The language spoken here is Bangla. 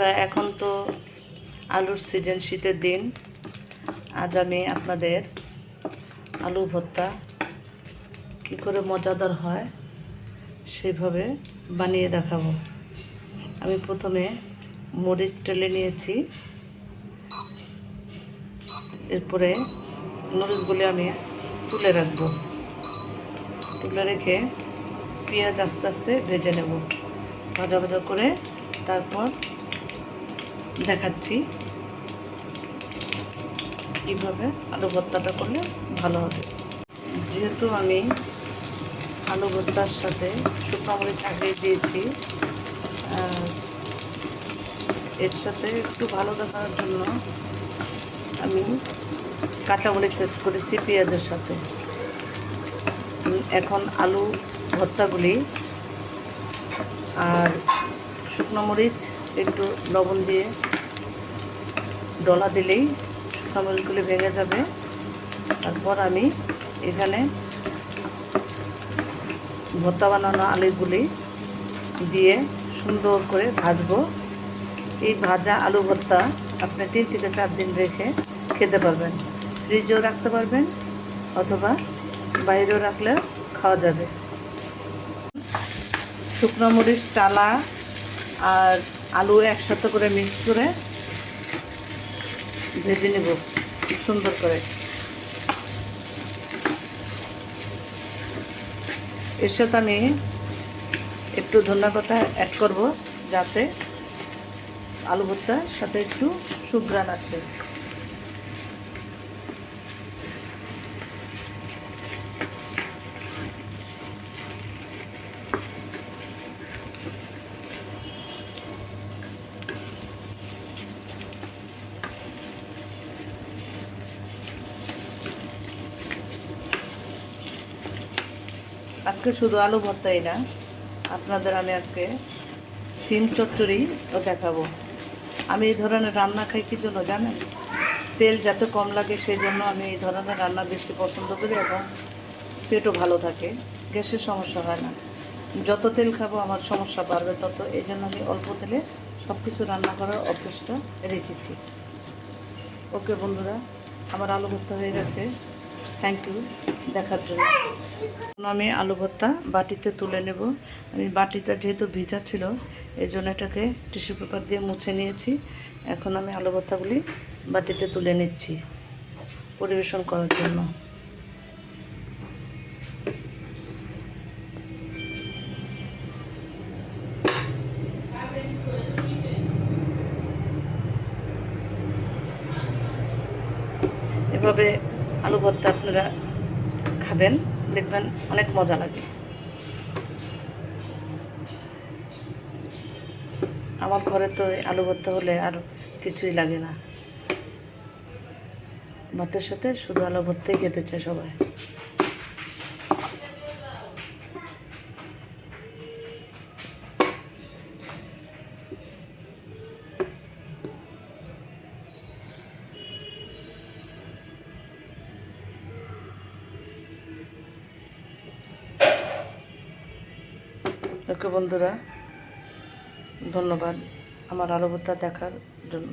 বন্ধুরা, এখন তো আলুর সিজন শীতের দিন। আজ আমি আপনাদের আলু ভর্তা কী করে মজাদার হয় সেভাবে বানিয়ে দেখাবো। আমি প্রথমে মরিচ টেলে নিয়েছি। এরপরে মরিচগুলি আমি তুলে রাখব। তুলে রেখে পেঁয়াজ আস্তে আস্তে ভেজে নেব। ভাজা ভাজা করে তারপর দেখাচ্ছি। কীভাবে আলু ভর্তাটা করলে ভালো হবে। যেহেতু আমি আলু ভর্তার সাথে শুকনো মরিচ আগে দিয়েছি এর সাথে একটু ভালো দেখানোর জন্য আমি কাঁচামরিচ শেষ করেছি পেঁয়াজের সাথে। এখন আলু ভর্তাগুলি আর শুকনো মরিচ একটু লবণ দিয়ে ডলা দিলেই শুকনো মরিচগুলি ভেঙে যাবে। তারপর আমি এখানে ভর্তা বানানো আলুগুলি দিয়ে সুন্দর করে ভাজবো। এই ভাজা আলু ভর্তা আপনি তিন থেকে চার দিন রেখে খেতে পারবেন। ফ্রিজেও রাখতে পারবেন অথবা বাইরেও রাখলে খাওয়া যাবে। শুকনো মরিচ, টালা আর আলু একসাথে করে মিক্স করে ভেজে নেব, সুন্দর করে। এর সাথে আমি একটু ধনিয়া পাতা অ্যাড করব যাতে আলু ভর্তার সাথে একটু সুগ্রান আসে। আজকে শুধু আলু ভর্তাই না, আপনাদের আমি আজকে সিম চচ্চড়ি দেখাবো। আমি এই ধরনের রান্না খাই কি জন্য জানেন? তেল যাতে কম লাগে সেই জন্য আমি এই ধরনের রান্না বেশি পছন্দ করি এবং পেটও ভালো থাকে, গ্যাসের সমস্যা হয় না। যত তেল খাব আমার সমস্যা বাড়বে তত, এই জন্য আমি অল্প তেলে সব কিছু রান্না করার অভ্যেসটা রেখেছি। ওকে বন্ধুরা, আমার আলু ভর্তা হয়ে গেছে। থ্যাংক ইউ দেখার জন্য। এখন আমি আলু ভর্তা বাটিতে তুলে নেব। আমি বাটিটা যেহেতু ভিজা ছিল এই জন্য এটাকে টিস্যু পেপার দিয়ে মুছে নিয়েছি। এখন আমি আলু ভর্তাগুলি বাটিতে তুলে নিচ্ছি পরিবেশন করার জন্য। এভাবে আলু ভর্তা আপনারা খাবেন, দেখবেন অনেক মজা লাগে। আমার ঘরে তো আলু ভর্তা হলে আর কিছুই লাগে না। ভাতের সাথে শুধু আলু ভর্তাই খেতে চায় সবাই। ওকে বন্ধুরা ধন্যবাদ আমার ভর্তা দেখার জন্য।